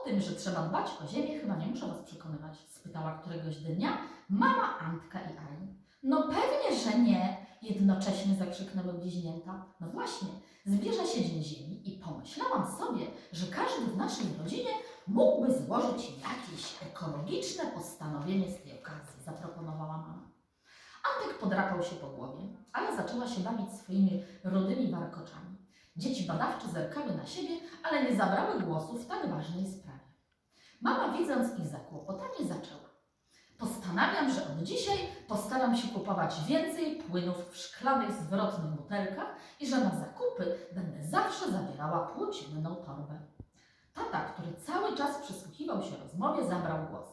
O tym, że trzeba dbać o ziemię, chyba nie muszę Was przekonywać, spytała któregoś dnia mama Antka i Ali. No pewnie, że nie, jednocześnie zakrzyknęły bliźnięta. No właśnie, zbierze się Dzień Ziemi i pomyślałam sobie, że każdy w naszej rodzinie mógłby złożyć jakieś ekologiczne postanowienie z tej okazji, zaproponowała mama. Antek podrapał się po głowie, ale zaczęła się bawić swoimi rudymi warkoczami. Dzieci badawcze zerkały na siebie, ale nie zabrały głosu w tak ważnej sprawie. Mama, widząc ich zakłopotanie, zaczęła. Postanawiam, że od dzisiaj postaram się kupować więcej płynów w szklanych, zwrotnych butelkach i że na zakupy będę zawsze zabierała płócienną torbę. Tata, który cały czas przysłuchiwał się rozmowie, zabrał głos.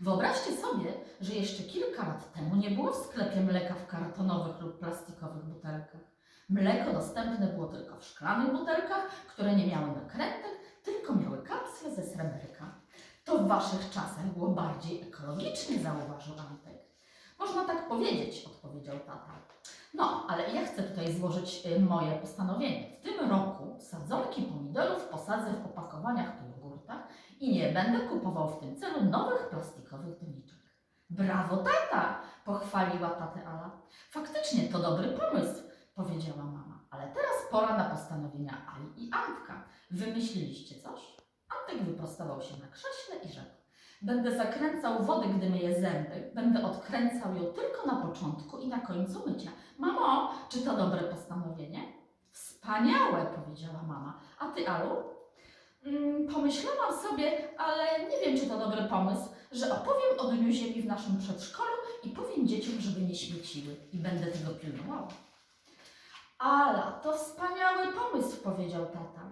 Wyobraźcie sobie, że jeszcze kilka lat temu nie było w sklepie mleka w kartonowych lub plastikowych. Mleko dostępne było tylko w szklanych butelkach, które nie miały nakrętek, tylko miały kapsle ze sreberka. To w waszych czasach było bardziej ekologicznie, zauważył Antek. Można tak powiedzieć, odpowiedział tata. No, ale ja chcę tutaj złożyć y, moje postanowienie. W tym roku sadzonki pomidorów posadzę w opakowaniach po jogurtach i nie będę kupował w tym celu nowych plastikowych doniczek. Brawo, tata! pochwaliła tatę Ala. Faktycznie to dobry pomysł, powiedziała mama. Ale teraz pora na postanowienia Ali i Antka. Wymyśliliście coś? Antek wyprostował się na krześle i rzekł. Będę zakręcał wodę, gdy myję zęby. Będę odkręcał ją tylko na początku i na końcu mycia. Mamo, czy to dobre postanowienie? Wspaniałe, powiedziała mama. A ty, Alu? Mm, pomyślałam sobie, ale nie wiem, czy to dobry pomysł, że opowiem o Dniu Ziemi w naszym przedszkolu i powiem dzieciom, żeby nie śmieciły i będę tego pilnowała. Ala, to wspaniały pomysł, powiedział tata.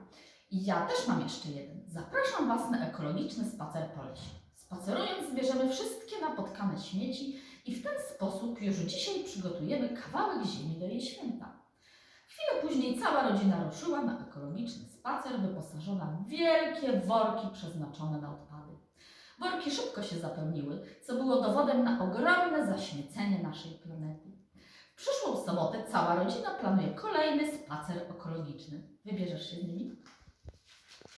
Ja też mam jeszcze jeden. Zapraszam Was na ekologiczny spacer po lesie. Spacerując zbierzemy wszystkie napotkane śmieci i w ten sposób już dzisiaj przygotujemy kawałek ziemi do jej święta. Chwilę później cała rodzina ruszyła na ekologiczny spacer wyposażona w wielkie worki przeznaczone na odpady. Worki szybko się zapełniły, co było dowodem na ogromne zaśmiecenie naszej planety. Przyszłą sobotę cała rodzina planuje kolejny spacer ekologiczny. Wybierzesz się z nimi?